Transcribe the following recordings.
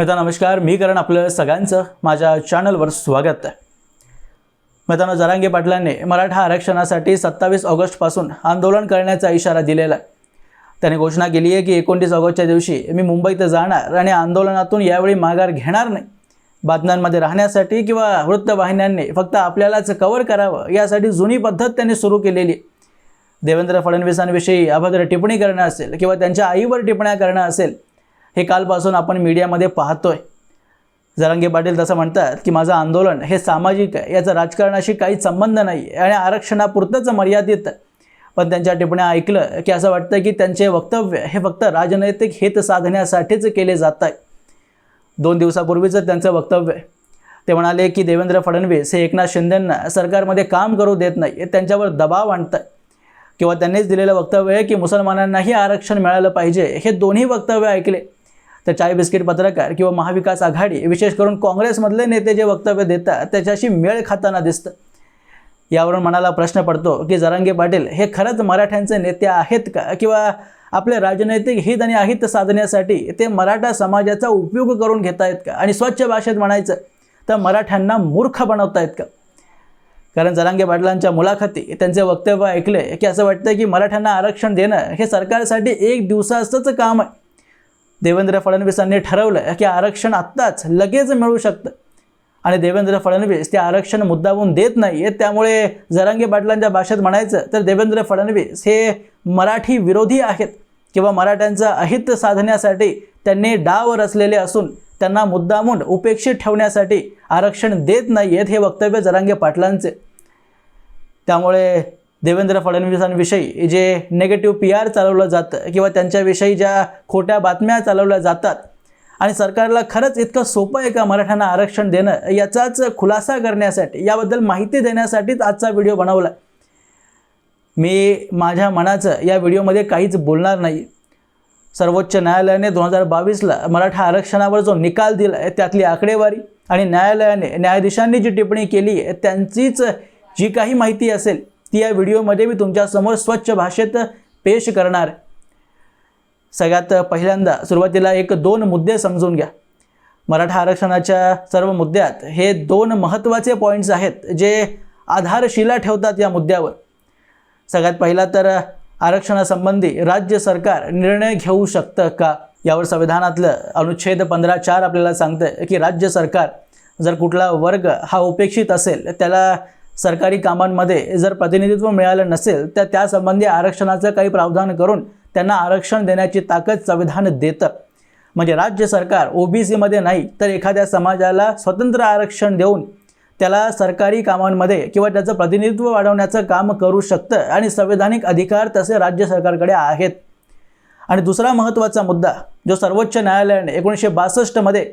मित्रांनो नमस्कार. मी करण आपलं सगळ्यांचं माझ्या चॅनलवर स्वागत आहे. मित्रांनो जरांगे पाटलांनी मराठा आरक्षणासाठी सत्तावीस ऑगस्टपासून आंदोलन करण्याचा इशारा दिलेला आहे. त्याने घोषणा केली आहे की एकोणतीस ऑगस्टच्या दिवशी मी मुंबईत जाणार आणि आंदोलनातून यावेळी माघार घेणार नाही. बातम्यांमध्ये राहण्यासाठी किंवा वृत्तवाहिन्यांनी फक्त आपल्यालाच कव्हर करावं यासाठी जुनी पद्धत त्यांनी सुरू केलेली आहे. देवेंद्र फडणवीसांविषयी अभद्र टिप्पणी करणं असेल किंवा त्यांच्या आईवर टिप्पण्या करणं असेल हे कालपासून आपण मीडियामध्ये पाहतोय. जरांगे पाटील तसं म्हणतात की माझं आंदोलन हे सामाजिक आहे याचा राजकारणाशी काही संबंध नाही आणि आरक्षणापुरतंच मर्यादित पण त्यांच्या टिप्पण्या ऐकलं की असं वाटतं की त्यांचे वक्तव्य हे फक्त राजनैतिक हित साधण्यासाठीच केले जात आहे. दोन दिवसापूर्वीचं त्यांचं वक्तव्य ते म्हणाले की देवेंद्र फडणवीस हे एकनाथ शिंदेंना सरकारमध्ये काम करू देत नाही त्यांच्यावर दबाव आणतं किंवा त्यांनीच दिलेलं वक्तव्य आहे की मुसलमानांनाही आरक्षण मिळालं पाहिजे हे दोन्ही वक्तव्य ऐकले. तर चाय बिस्किट पत्रकार किंवा महाविकास आघाडी विशेष करून काँग्रेसमधले नेते जे वक्तव्य देतात त्याच्याशी मेळ खाताना दिसतं. यावरून मनाला प्रश्न पडतो की जरांगे पाटील हे खरंच मराठ्यांचे नेते आहेत का? किंवा आपले राजनैतिक हित आणि अहित साधण्यासाठी ते मराठा समाजाचा उपयोग करून घेत आहेत का? आणि स्वच्छ भाषेत म्हणायचं तर मराठ्यांना मूर्ख बनवतायत का? कारण जरांगे पाटलांच्या मुलाखती त्यांचे वक्तव्य ऐकले की असं वाटतं की मराठ्यांना आरक्षण देणं हे सरकारसाठी एक दिवसाचंच काम आहे. देवेंद्र फडणवीसांनी ठरवलं की आरक्षण आत्ताच लगेच मिळू शकतं. आणि देवेंद्र फडणवीस ते आरक्षण मुद्दावून देत नाही आहेत त्यामुळे जरांगे पाटलांच्या भाषेत म्हणायचं तर देवेंद्र फडणवीस हे मराठी विरोधी आहेत किंवा मराठ्यांचं अहित साधण्यासाठी त्यांनी डाव रचलेले असून त्यांना मुद्दामून उपेक्षित ठेवण्यासाठी आरक्षण देत नाही आहेत हे वक्तव्य जरांगे पाटलांचे. त्यामुळे देवेंद्र फडणवीसांविषयी जे नेगेटिव्ह पी आर चालवलं जातं किंवा त्यांच्याविषयी ज्या खोट्या बातम्या चालवल्या जातात आणि सरकारला खरंच इतकं सोपं आहे का मराठ्यांना आरक्षण देणं? याचाच खुलासा करण्यासाठी याबद्दल माहिती देण्यासाठीच आजचा व्हिडिओ बनवला मी माझ्या मनाचं या व्हिडिओमध्ये काहीच बोलणार नाही. सर्वोच्च न्यायालयाने दोन हजार बावीसला मराठा आरक्षणावर जो निकाल दिला आहे त्यातली आकडेवारी आणि न्यायालयाने न्यायाधीशांनी जी टिप्पणी केली आहे त्यांचीच जी काही माहिती असेल ती या व्हिडिओमध्ये मी तुमच्यासमोर स्वच्छ भाषेत पेश करणार. सगळ्यात पहिल्यांदा सुरुवातीला एक दोन मुद्दे समजून घ्या. मराठा आरक्षणाच्या सर्व मुद्द्यात हे दोन महत्त्वाचे पॉईंट्स आहेत जे आधारशिला ठेवतात या मुद्द्यावर. सगळ्यात पहिला तर आरक्षणासंबंधी राज्य सरकार निर्णय घेऊ शकतं का? यावर संविधानातलं अनुच्छेद पंधरा चार आपल्याला सांगतं की राज्य सरकार जर कुठला वर्ग हा उपेक्षित असेल त्याला सरकारी कामांमध्ये जर प्रतिनिधित्व मिळालं नसेल तर त्यासंबंधी आरक्षणाचं काही प्रावधान करून त्यांना आरक्षण देण्याची ताकद संविधान देतं. म्हणजे राज्य सरकार ओबीसीमध्ये नाही तर एखाद्या समाजाला स्वतंत्र आरक्षण देऊन त्याला सरकारी कामांमध्ये किंवा त्याचं प्रतिनिधित्व वाढवण्याचं काम करू शकतं आणि संवैधानिक अधिकार तसे राज्य सरकारकडे आहेत. आणि दुसरा महत्त्वाचा मुद्दा जो सर्वोच्च न्यायालयाने एकोणीसशे बासष्टमध्ये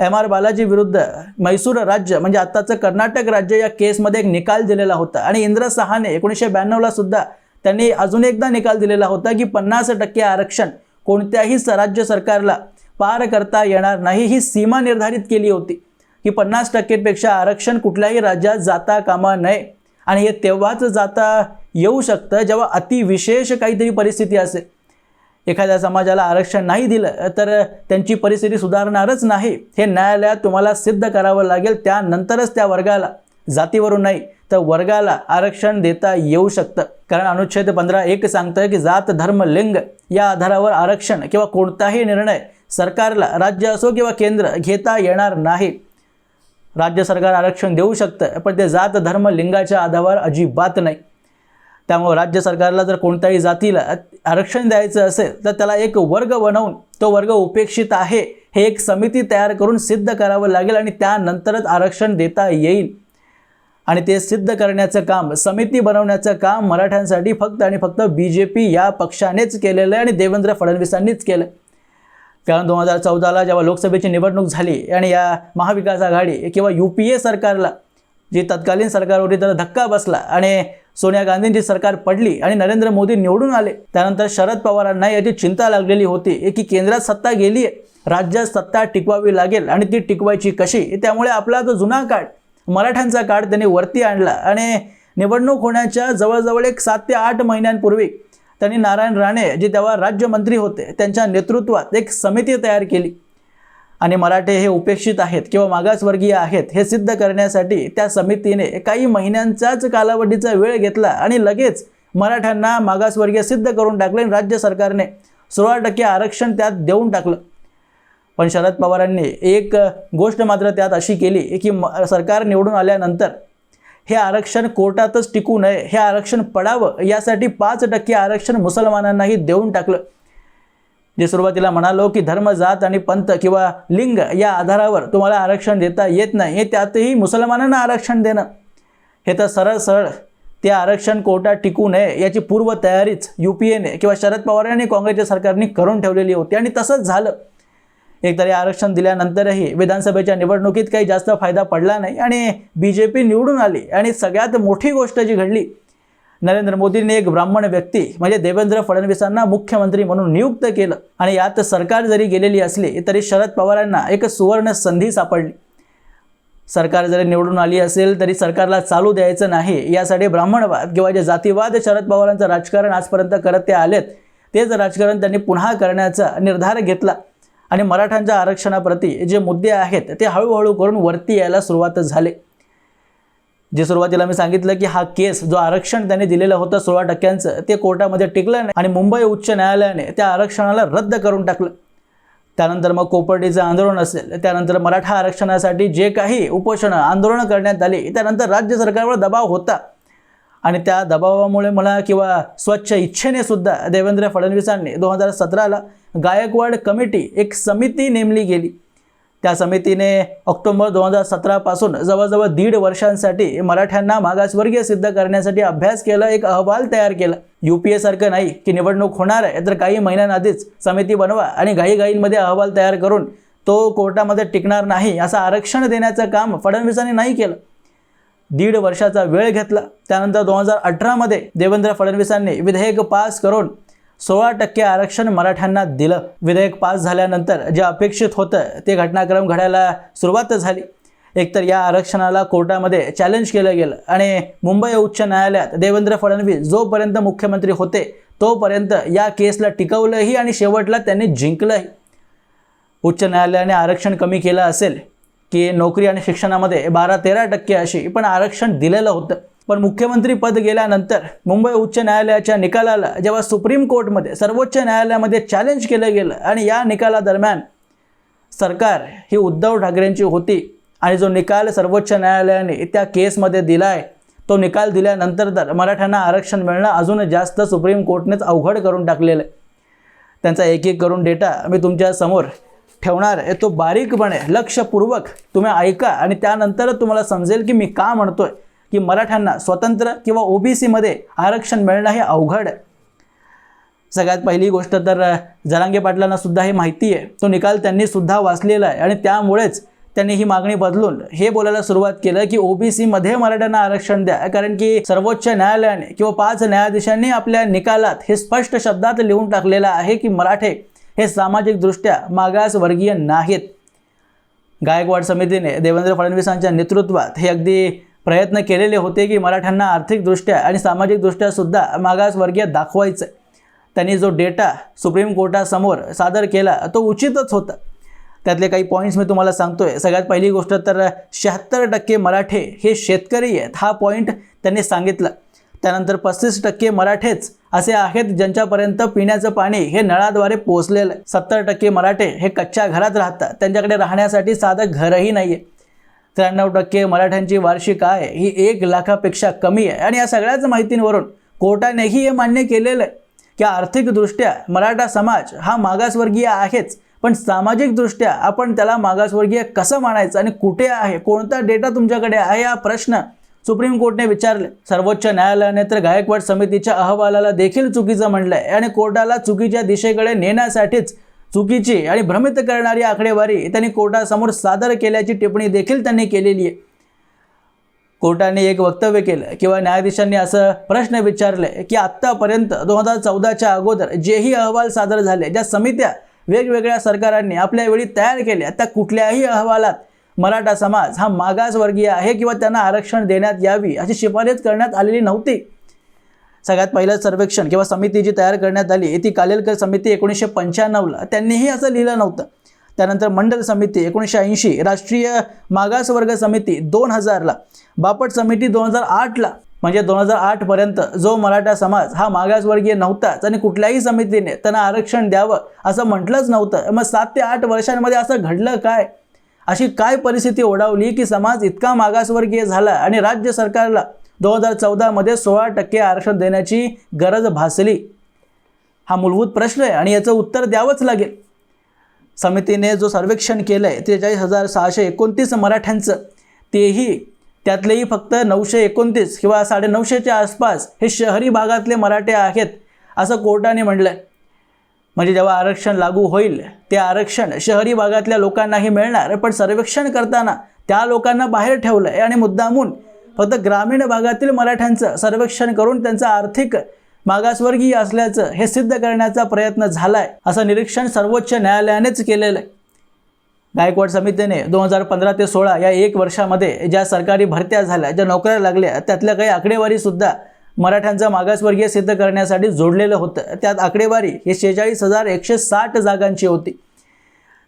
एम आर बालाजी विरुद्ध मैसूर राज्य म्हणजे आत्ताचं कर्नाटक राज्य या केसमध्ये एक निकाल दिलेला होता. आणि इंद्र सहाने एकोणीसशे ब्याण्णवला सुद्धा त्यांनी अजून एकदा निकाल दिलेला होता की पन्नास टक्के आरक्षण कोणत्याही स- राज्य सरकारला पार करता येणार नाही ही सीमा निर्धारित केली होती की पन्नास टक्केपेक्षा आरक्षण कुठल्याही राज्यात जाता कामा नये. आणि हे तेव्हाच जाता येऊ शकतं जेव्हा अतिविशेष काहीतरी परिस्थिती असेल. एखाद्या समाजाला आरक्षण नाही दिलं तर त्यांची परिस्थिती सुधारणारच नाही. हे न्यायालयात तुम्हाला सिद्ध करावं लागेल त्यानंतरच त्या वर्गाला जातीवरून नाही तर वर्गाला आरक्षण देता येऊ शकतं. कारण अनुच्छेद पंधरा एक सांगतं की जात धर्म लिंग या आधारावर आरक्षण किंवा कोणताही निर्णय सरकारला राज्य असो किंवा केंद्र घेता येणार नाही. राज्य सरकार आरक्षण देऊ शकतं पण ते जात धर्म लिंगाच्या आधारावर अजिबात नाही. त्यामुळे राज्य सरकारला जर कोणत्याही जातीला आरक्षण द्यायचं असेल तर त्याला एक वर्ग बनवून तो वर्ग उपेक्षित आहे हे एक समिती तयार करून सिद्ध करावं लागेल आणि त्यानंतरच आरक्षण देता येईल. आणि ते सिद्ध करण्याचं काम समिती बनवण्याचं काम मराठ्यांसाठी फक्त आणि फक्त बी जे पी या पक्षानेच केलेलं आहे आणि देवेंद्र फडणवीसांनीच केलं. कारण दोन हजार चौदाला जेव्हा लोकसभेची निवडणूक झाली आणि या महाविकास आघाडी किंवा यू पी ए सरकारला जी तत्कालीन सरकार होती त्याला धक्का बसला आणि सोनिया गांधींची सरकार पडली आणि नरेंद्र मोदी निवडून आले. त्यानंतर शरद पवारांना याची चिंता लागलेली होती. की केंद्रात सत्ता गेली आहे राज्यात सत्ता टिकवावी लागेल आणि ती टिकवायची कशी? त्यामुळे आपला जो जुना काळ. मराठ्यांचा काळ त्यांनी वरती आणला आणि निवडणूक होण्याच्या जवळजवळ एक सात ते आठ महिन्यांपूर्वी त्यांनी नारायण राणे जे तेव्हा राज्यमंत्री होते त्यांच्या नेतृत्वात एक समिती तयार केली. आणि मराठे हे उपेक्षित आहेत किंवा मागासवर्गीय आहेत हे सिद्ध करण्यासाठी त्या समितीने काही महिन्यांचाच कालावधीचा वेळ घेतला आणि लगेच मराठ्यांना मागासवर्गीय सिद्ध करून टाकले आणि राज्य सरकारने सोळा टक्के आरक्षण त्यात देऊन टाकलं. पण शरद पवारांनी एक गोष्ट मात्र त्यात अशी केली की म सरकार निवडून आल्यानंतर हे आरक्षण कोर्टातच टिकू नये हे आरक्षण पडावं यासाठी पाच टक्के आरक्षण मुसलमानांनाही देऊन टाकलं. जे सुरुवातीला म्हणालो की धर्म जात आणि पंथ किंवा लिंग या आधारावर तुम्हाला आरक्षण देता येत नाही हे त्यातही मुसलमानांना आरक्षण देणं. हे तर सरळ सरळ ते आरक्षण कोटा टिकू नये याची पूर्व तयारीच यू पी एने किंवा शरद पवार आणि काँग्रेसच्या सरकारने करून ठेवलेली होती आणि तसंच झालं. एकतर हे आरक्षण दिल्यानंतरही विधानसभेच्या निवडणुकीत काही जास्त फायदा पडला नाही आणि बी जे पी निवडून आली आणि सगळ्यात मोठी गोष्ट जी घडली नरेंद्र मोदींनी एक ब्राह्मण व्यक्ती म्हणजे देवेंद्र फडणवीसांना मुख्यमंत्री म्हणून नियुक्त केलं. आणि यात सरकार जरी गेलेली असली तरी शरद पवारांना एक सुवर्ण संधी सापडली. सरकार जरी निवडून आली असेल तरी सरकारला चालू द्यायचं नाही. यासाठी ब्राह्मणवाद किंवा जे जातीवाद शरद पवारांचं राजकारण आजपर्यंत करत ते आलेत तेच राजकारण त्यांनी पुन्हा करण्याचा निर्धार घेतला. आणि मराठ्यांच्या आरक्षणाप्रती जे मुद्दे आहेत ते हळूहळू करून वरती यायला सुरुवात झाले. जे सुरुवातीला मी सांगितलं की हा केस जो आरक्षण त्यांनी दिलेलं होतं सोळा टक्क्यांचं ते कोर्टामध्ये टिकलं नाही आणि मुंबई उच्च न्यायालयाने त्या आरक्षणाला रद्द करून टाकलं. त्यानंतर मग कोपर्डीचं आंदोलन असेल त्यानंतर मराठा आरक्षणासाठी जे काही उपोषणं आंदोलनं करण्यात आली त्यानंतर राज्य सरकारवर दबाव होता. आणि त्या दबावामुळे मला किंवा स्वच्छ इच्छेने सुद्धा देवेंद्र फडणवीसांनी दोन हजार सतराला गायकवाड कमिटी एक समिती नेमली गेली. त्या समितीने ऑक्टोबर दोन हजार सतरापासून जवळजवळ दीड वर्षांसाठी मराठ्यांना मागासवर्गीय सिद्ध करण्यासाठी अभ्यास केला एक अहवाल तयार केला. यू पी एसारखं नाही की निवडणूक होणार आहे तर काही महिन्यांआधीच समिती बनवा आणि घाईघाईंमध्ये अहवाल तयार करून तो कोर्टामध्ये टिकणार नाही असं आरक्षण देण्याचं काम फडणवीसांनी नाही केलं. दीड वर्षाचा वेळ घेतला. त्यानंतर दोन हजार अठरामध्ये देवेंद्र फडणवीसांनी विधेयक पास करून सोळा टक्के आरक्षण मराठ्यांना दिलं. विधेयक पास झाल्यानंतर जे अपेक्षित होतं ते घटनाक्रम घडायला सुरुवात झाली. एकतर या आरक्षणाला कोर्टामध्ये चॅलेंज केलं गेलं आणि मुंबई उच्च न्यायालयात देवेंद्र फडणवीस जोपर्यंत मुख्यमंत्री होते तोपर्यंत या केसला टिकवलंही आणि शेवटला त्यांनी जिंकलंही. उच्च न्यायालयाने आरक्षण कमी केलं असेल की नोकरी आणि शिक्षणामध्ये बारा तेरा टक्के अशी पण आरक्षण दिलेलं होतं. पण मुख्यमंत्री पद गेल्यानंतर मुंबई उच्च न्यायालयाच्या निकालाला जेव्हा सुप्रीम कोर्टमध्ये सर्वोच्च न्यायालयामध्ये चॅलेंज केलं गेलं आणि या निकालादरम्यान सरकार ही उद्धव ठाकरेंची होती आणि जो निकाल सर्वोच्च न्यायालयाने त्या केसमध्ये दिला आहे तो निकाल दिल्यानंतर तर मराठ्यांना आरक्षण मिळणं अजून जास्त सुप्रीम कोर्टनेच अवघड करून टाकलेलं आहे. त्यांचा एक एक करून डेटा मी तुमच्यासमोर ठेवणार आहे. तो बारीकपणे लक्षपूर्वक तुम्ही ऐका आणि त्यानंतर तुम्हाला समजेल की मी का म्हणतोय. की मराठ्यांना स्वतंत्र किंवा ओबीसीमध्ये आरक्षण मिळणं हे अवघड सगळ्यात पहिली गोष्ट तर जरांगे पाटलांना सुद्धा हे माहिती आहे. तो निकाल त्यांनी सुद्धा वाचलेला आहे आणि त्यामुळेच त्यांनी ही मागणी बदलून हे बोलायला सुरुवात केलं की ओबीसीमध्ये मराठ्यांना आरक्षण द्या. कारण की सर्वोच्च न्यायालयाने किंवा पाच न्यायाधीशांनी आपल्या निकालात हे स्पष्ट शब्दात लिहून टाकलेलं आहे की मराठे हे सामाजिकदृष्ट्या मागासवर्गीय नाहीत. गायकवाड समितीने देवेंद्र फडणवीसांच्या नेतृत्वात हे अगदी प्रयत्न केलेले होते की मराठ्यांना आर्थिकदृष्ट्या आणि सामाजिकदृष्ट्या सुद्धा मागासवर्गीय दाखवायचं. त्यांनी जो डेटा सुप्रीम कोर्टासमोर सादर केला तो उचितच होता. त्यातले काही पॉईंट्स मी तुम्हाला सांगतोय. सगळ्यात पहिली गोष्ट तर शहात्तर टक्के मराठे हे शेतकरी आहेत हा पॉईंट त्यांनी सांगितला. त्यानंतर पस्तीस टक्के मराठेच असे आहेत ज्यांच्यापर्यंत पिण्याचं पाणी हे नळाद्वारे पोचलेलं आहे. सत्तर टक्के मराठे हे कच्च्या घरात राहतात. त्यांच्याकडे राहण्यासाठी साधं घरही नाही आहे त्र्याण्णव टक्के मराठ्यांची वार्षिक आय ही एक लाखापेक्षा कमी आहे. आणि या सगळ्याच माहितींवरून कोर्टानेही हे मान्य केलेलं आहे की आर्थिकदृष्ट्या मराठा समाज हा मागासवर्गीय आहेच पण सामाजिकदृष्ट्या आपण त्याला मागासवर्गीय कसं मानायचं आणि कुठे आहे कोणता डेटा तुमच्याकडे आहे हा प्रश्न सुप्रीम कोर्टने विचारले. सर्वोच्च न्यायालयाने तर गायकवाड समितीच्या अहवालाला देखील चुकीचं म्हणलं आहे आणि कोर्टाला चुकीच्या दिशेकडे नेण्यासाठीच चुकीची आणि भ्रमित करणारी आकडेवारी त्यांनी कोर्टासमोर सादर केल्याची टिप्पणी देखील त्यांनी केलेली आहे. कोर्टाने एक वक्तव्य केलं किंवा न्यायाधीशांनी असं प्रश्न विचारले की आत्तापर्यंत दोन हजार चौदाच्या अगोदर जेही अहवाल सादर झाले ज्या समित्या वेगवेगळ्या सरकारांनी आपल्या वेळी तयार केल्या त्या कुठल्याही अहवालात मराठा समाज हा मागासवर्गीय आहे किंवा त्यांना आरक्षण देण्यात यावी अशी शिफारस करण्यात आलेली नव्हती. सगळ्यात पहिलं सर्वेक्षण किंवा समिती जी तयार करण्यात आली ती कालेलकर समिती एकोणीसशे पंच्याण्णवला. त्यांनीही असं लिहिलं नव्हतं. त्यानंतर मंडल समिती एकोणीसशे ऐंशी राष्ट्रीय मागासवर्ग समिती दोन हजारला बापट समिती दोन हजार आठला म्हणजे दोन हजार आठपर्यंत जो मराठा समाज हा मागासवर्गीय नव्हताच आणि कुठल्याही समितीने त्यांना आरक्षण द्यावं असं म्हटलंच नव्हतं. मग सात ते आठ वर्षांमध्ये असं घडलं काय? अशी काय परिस्थिती ओढावली की समाज इतका मागासवर्गीय झाला आणि राज्य सरकारला दोन हजार चौदामध्ये सोळा टक्के आरक्षण देण्याची गरज भासली. हा मूलभूत प्रश्न आहे आणि याचं उत्तर द्यावंच लागेल. समितीने जो सर्वेक्षण केलं आहे त्रेचाळीस हजार सहाशे एकोणतीस मराठ्यांचं तेही त्यातलेही फक्त नऊशे एकोणतीस किंवा साडेनऊशेच्या आसपास हे शहरी भागातले मराठे आहेत असं कोर्टाने म्हटलं आहे म्हणजे जेव्हा आरक्षण लागू होईल ते आरक्षण शहरी भागातल्या लोकांनाही मिळणार पण सर्वेक्षण करताना त्या लोकांना बाहेर ठेवलं आहे आणि मुद्दामून फक्त ग्रामीण भागातील मराठ्यांचं सर्वेक्षण करून त्यांचं आर्थिक मागासवर्गीय असल्याचं हे सिद्ध करण्याचा प्रयत्न झाला आहे असं निरीक्षण सर्वोच्च न्यायालयानेच केलेलं आहे. गायकवाड समितीने दोन हजार पंधरा ते सोळा या एक वर्षामध्ये ज्या सरकारी भरत्या झाल्या ज्या नोकऱ्या लागल्या त्यातल्या काही आकडेवारीसुद्धा मराठ्यांचा मागासवर्गीय सिद्ध करण्यासाठी जोडलेलं होतं. त्यात आकडेवारी ही शेहेचाळीस हजार एकशे साठ जागांची होती.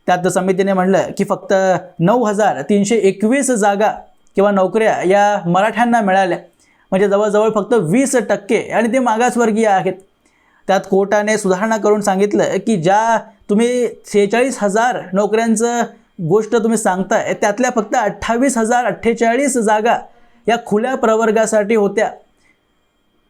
त्यात समितीने म्हटलं की फक्त नऊ हजार तीनशे एकवीस जागा किंवा नोकऱ्या या मराठ्यांना मिळाल्या. म्हणजे जवळजवळ फक्त वीस टक्के आणि ते मागासवर्गीय आहेत. त्यात कोर्टाने सुधारणा करून सांगितलं की ज्या तुम्ही सेहेचाळीस हजार नोकऱ्यांचं गोष्ट तुम्ही सांगताय त्यातल्या फक्त अठ्ठावीस हजार अठ्ठेचाळीस जागा या खुल्या प्रवर्गासाठी होत्या.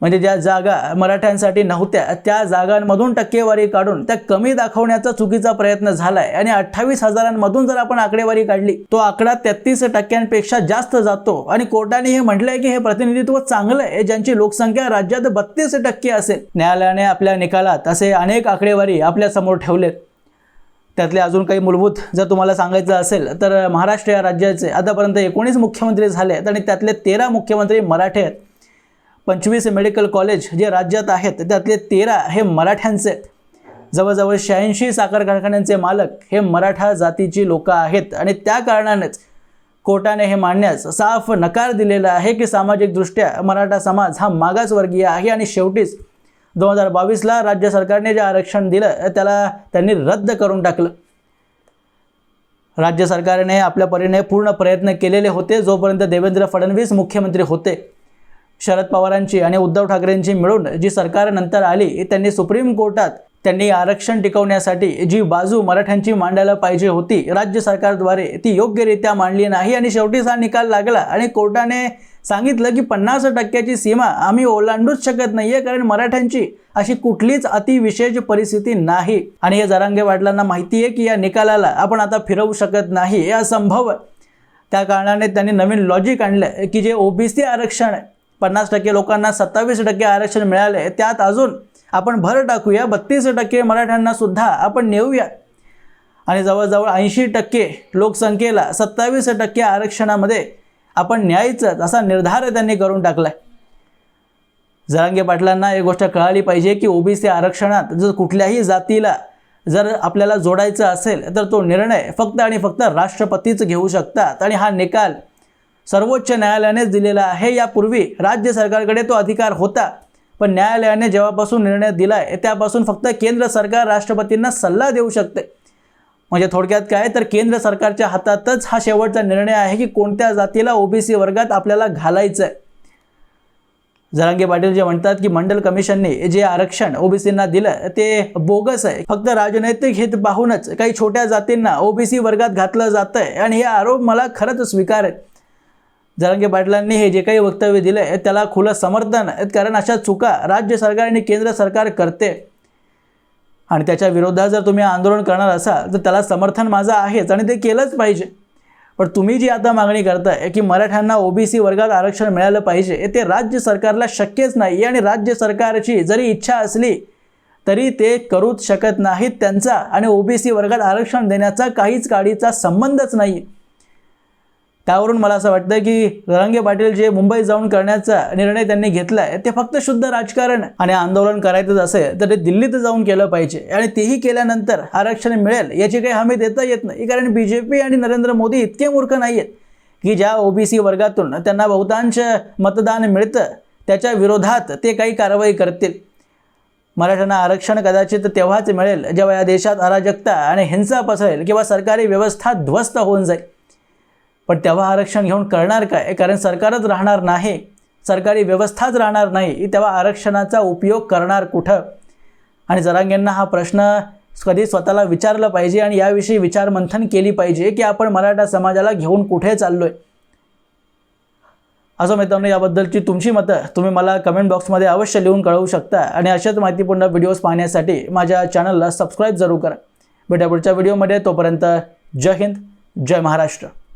म्हणजे ज्या जागा मराठ्यांसाठी नव्हत्या त्या जागांमधून टक्केवारी काढून त्या कमी दाखवण्याचा चुकीचा प्रयत्न झालाय. आणि अठ्ठावीस हजारांमधून जर आपण आकडेवारी काढली तो आकडा तेहतीस टक्क्यांपेक्षा जास्त जातो. आणि कोर्टाने हे म्हटलंय की हे प्रतिनिधित्व चांगलं आहे ज्यांची लोकसंख्या राज्यात बत्तीस टक्के असेल. न्यायालयाने आपल्या निकालात असे अनेक आकडेवारी आपल्यासमोर ठेवलेत. त्यातले अजून काही मूलभूत जर तुम्हाला सांगायचं असेल तर महाराष्ट्र या राज्याचे आतापर्यंत एकोणीस मुख्यमंत्री झाले आहेत आणि त्यातले तेरा मुख्यमंत्री मराठे आहेत. पंचवीस मेडिकल कॉलेज जे राज्यात आहेत त्यातले तेरा हे मराठ्यांचे आहेत. जवळजवळ शहाऐंशी साखर कारखान्यांचे मालक हे मराठा जातीची लोक आहेत. आणि त्या कारणानेच कोर्टाने हे मानण्यास साफ नकार दिलेला आहे की सामाजिकदृष्ट्या मराठा समाज हा मागासवर्गीय आहे. आणि शेवटीच दोन हजार बावीसला राज्य सरकारने जे आरक्षण दिलं त्याला त्यांनी रद्द करून टाकलं. राज्य सरकारने आपल्या परीने पूर्ण प्रयत्न केलेले होते. जोपर्यंत देवेंद्र फडणवीस मुख्यमंत्री होते शरद पवारांची आणि उद्धव ठाकरेंची मिळून जी सरकार नंतर आली त्यांनी सुप्रीम कोर्टात त्यांनी आरक्षण टिकवण्यासाठी जी बाजू मराठ्यांची मांडायला पाहिजे होती राज्य सरकारद्वारे ती योग्यरित्या मांडली नाही. आणि शेवटीच हा निकाल लागला आणि कोर्टाने सांगितलं की पन्नास टक्क्याची सीमा आम्ही ओलांडूच शकत नाही आहे कारण मराठ्यांची अशी कुठलीच अतिविशेष परिस्थिती नाही. आणि हे जरांगे वाटलांना माहिती आहे की या निकालाला आपण आता फिरवू शकत नाही. हे असंभव त्या कारणाने त्यांनी नवीन लॉजिक आणलं की जे ओबीसी आरक्षण आहे पन्नास टक्के लोकांना सत्तावीस टक्के आरक्षण मिळाले त्यात अजून आपण भर टाकूया. बत्तीस टक्के मराठ्यांना सुद्धा आपण नेऊया. आणि जवळजवळ ऐंशी टक्के लोकसंख्येला सत्तावीस टक्के आरक्षणामध्ये आपण न्यायचं असा निर्धार त्यांनी करून टाकलाय. जरांगे पाटलांना एक गोष्ट कळाली पाहिजे की ओबीसी आरक्षणात जर कुठल्याही जातीला जर आपल्याला जोडायचं असेल तर तो निर्णय फक्त आणि फक्त राष्ट्रपतीच घेऊ शकतात. आणि हा निकाल सर्वोच्च न्यायालयानेच दिलेला आहे. यापूर्वी राज्य सरकारकडे तो अधिकार होता पण न्यायालयाने जेव्हापासून निर्णय दिलाय त्यापासून फक्त केंद्र सरकार राष्ट्रपतींना सल्ला देऊ शकते. म्हणजे थोडक्यात काय? तर केंद्र सरकारच्या हातातच हा शेवटचा निर्णय आहे की कोणत्या जातीला ओबीसी वर्गात आपल्याला घालायचं आहे जरांगे पाटील जे म्हणतात की मंडल कमिशनने जे आरक्षण ओबीसींना दिलं ते बोगस आहे. फक्त राजनैतिक हित पाहूनच काही छोट्या जातींना ओबीसी वर्गात घातलं जातं आहे आणि हे आरोप मला खरंच स्वीकार आहे. जरांगे पाटलांनी हे जे काही वक्तव्य दिलं आहे त्याला खुलं समर्थन कारण अशा चुका राज्य सरकार आणि केंद्र सरकार करते. आणि त्याच्या विरोधात जर तुम्ही आंदोलन करणार असाल तर त्याला समर्थन माझं आहेच आणि ते केलंच पाहिजे. पण तुम्ही जी आता मागणी करताय की मराठ्यांना ओबीसी वर्गात आरक्षण मिळालं पाहिजे ते राज्य सरकारला शक्यच नाही आणि राज्य सरकारची जरी इच्छा असली तरी ते करूच शकत नाहीत त्यांचा आणि ओबीसी वर्गात आरक्षण देण्याचा काहीच काडीचा संबंधच नाही त्यावरून मला असं वाटतं की रंगे पाटील जे मुंबईत जाऊन करण्याचा निर्णय त्यांनी घेतला आहे ते फक्त शुद्ध राजकारण आणि आंदोलन करायचंच असेल तर ते दिल्लीत जाऊन केलं पाहिजे. आणि तेही केल्यानंतर आरक्षण मिळेल याची काही हमी देता येत नाही कारण बी जे पी आणि नरेंद्र मोदी इतके मूर्ख नाही आहेत की ज्या ओबीसी वर्गातून त्यांना बहुतांश मतदान मिळतं त्याच्या विरोधात ते काही कारवाई करतील. मराठ्यांना आरक्षण कदाचित तेव्हाच मिळेल जेव्हा या देशात अराजकता आणि हिंसा पसरेल किंवा सरकारी व्यवस्था ध्वस्त होऊन जाईल. पण तेव्हा आरक्षण घेऊन करणार काय? कारण सरकारच राहणार नाही. सरकारी व्यवस्थाच राहणार नाही. तेव्हा आरक्षणाचा उपयोग करणार कुठं? आणि जरांगेंना हा प्रश्न कधी स्वतःला विचारलं पाहिजे आणि याविषयी विचारमंथन केली पाहिजे की आपण मराठा समाजाला घेऊन कुठे चाललो आहे असं मित्रांनो याबद्दलची तुमची मतं तुम्ही मला कमेंट बॉक्समध्ये अवश्य लिहून कळवू शकता. आणि अशाच माहितीपूर्ण व्हिडिओज पाहण्यासाठी माझ्या चॅनलला सबस्क्राईब जरूर करा. भेटा पुढच्या व्हिडिओमध्ये तोपर्यंत जय हिंद जय महाराष्ट्र.